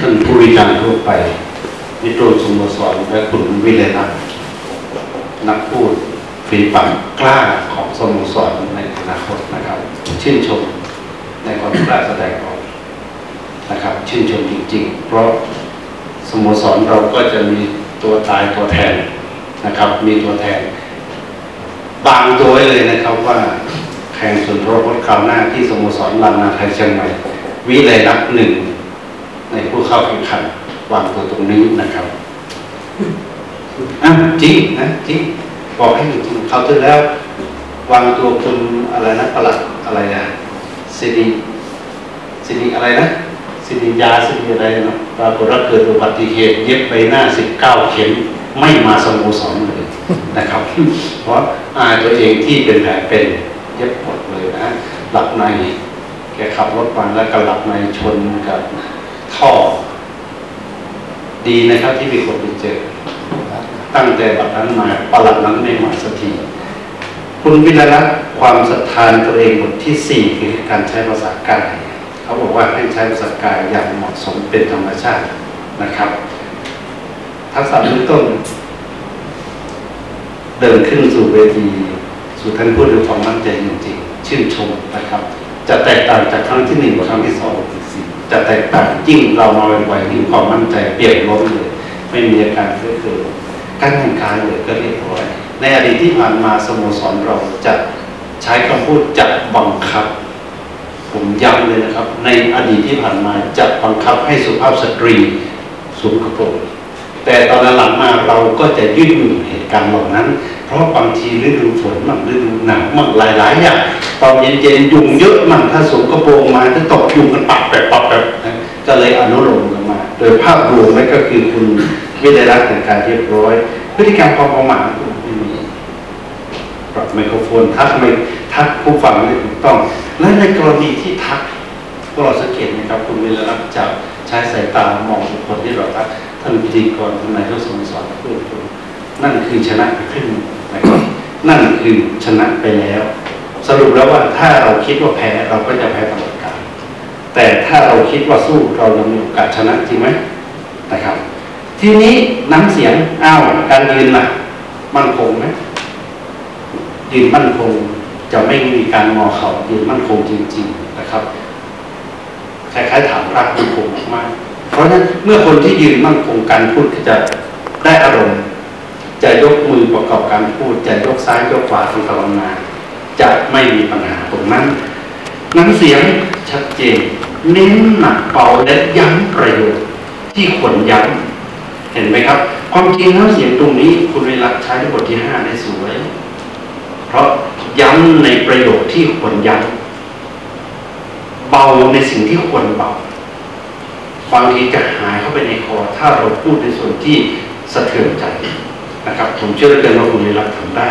ท่านผู้วิจารณ์ทั่วไปนิโรธสมสรและคุณวิเลนัทนักพูดฝีปากกล้าของสโมสรในอนาคตนะครับ ชื่นชมในความกล้าแสดงออกนะครับ ชื่นชมจริง ๆ เพราะสโมสรเราก็จะมีตัวตายตัวแทนนะครับ มีตัวแทน บางตัวไว้เลยนะครับว่าแข่งส่วนรบคราวหน้าที่สโมสรลานาไทยเชียงใหม่วิเลยรักหนึ่ง ในผู้เข้าแข่งขันวางตัวตรงนี้นะครับอะจริงนะจริงบอกให้จริงเขาถึงแล้ว วางตัวคุณอะไรนะประหลัดอะไรนะสิริสิริอะไรนะสิริยาสิริอะไรนะปรากฏว่าเกิดอุบัติเหตุเย็บไปหน้าสิบเก้าเข็มไม่มาสโมสรเลยนะครับ เพราะอายตัวเองที่เป็นแผลเป็นเย็บหมดเลยนะหลับในแกขับรถมาแล้วก็หลับในชนกับ ท่อ ดีนะครับที่มีคนไปเจอ ตั้งแต่บัดนั้นมาประหลัดนั้นไม่มาสักทีคุณวิรรัตน์ความศรัทธานตัวเองบทที่สี่คือการใช้ภาษากายเขาบอกว่าให้ใช้ภาษากายอย่างเหมาะสมเป็นธรรมชาตินะครับ ทักษะเบื้องต้น เดินขึ้นสู่เวที สู่ท่านพูดด้วยความมั่นใจจริงๆชื่นชมนะครับ จะแตกต่างจากครั้งที่หนึ่งกับครั้งที่สองที่สี่จะแตกต่าง ยิ่งเรามาไวๆยิ่งความมั่นใจเปลี่ยนล้นเลย ไม่มีอาการเฟื่อเฟือการแข่งขันเลยก็เรียบร้อย ในอดีตที่ผ่านมาสโมสรเราจะใช้คำพูดจัดบังคับ ผมย้ำเลยนะครับ ในอดีตที่ผ่านมาจัดบังคับให้สุภาพสตรีสวมกระโปรงแต่ตอนหลังมาเราก็จะยืดหยุ่นเหตุการณ์เหล่านั้น เพราะบางทีฤดูฝนมั่งฤดูหนาวมั่งหลายๆอย่างตอนเย็นๆยุงเยอะมั่งถ้าสวมกระโปรงมาจะตกยุงกันปักแบบปักแบบ ก็เลยอนุโลมกันมา โดยภาพรวมนั่นก็คือคุณวิทยาลัยแต่การเรียบร้อย พฤติกรรมความประมาทคุณไม่มีปรับไมโครโฟนทักไม่ทักผู้ฟังไม่ถูกต้อง และในกรณีที่ทักพวกเราสังเกตไหมครับ คุณเวลารับจะใช้สายตามองบุคคลที่เราทักท่านพิธีกรท่านนายกสมสรพูดคุณนั่นคือชนะไปครึ่งหนึ่งนะครับนั่นคือชนะไปแล้ว สรุปแล้วว่าถ้าเราคิดว่าแพ้เราก็จะแพ้ตลอด แต่ถ้าเราคิดว่าสู้เรายังมีโอกาสชนะจริงไหมนะครับ ทีนี้น้ำเสียงอ้าวการยืนล่ะ มั่นคงไหมยืนมั่นคงจะไม่มีการงอเขายืนมั่นคงจริง ๆนะครับคล้ายๆถามรักมั่นคงมากเพราะฉะนั้นเมื่อคนที่ยืนมั่นคงการพูดจะได้อารมณ์ จะยกมือประกอบการพูดจะยกซ้ายยกขวาทางภาวนาจะไม่มีปัญหาตรงนั้นน้ำเสียงชัดเจน เน้นหนักเบาและย้ำประโยชน์ที่ควรย้ำเห็นไหมครับ ความจริงน้ำเสียงตรงนี้คุณเวลาใช้ในบทที่ห้าได้สวย เพราะย้ำในประโยคที่ควรย้ำเบาในสิ่งที่ควรเบาบางทีจะหายเข้าไปในคอถ้าเราพูดในส่วนที่สะเทือนใจนะครับ ผมเชื่อเหลือเกินว่าคุณได้รับทำได้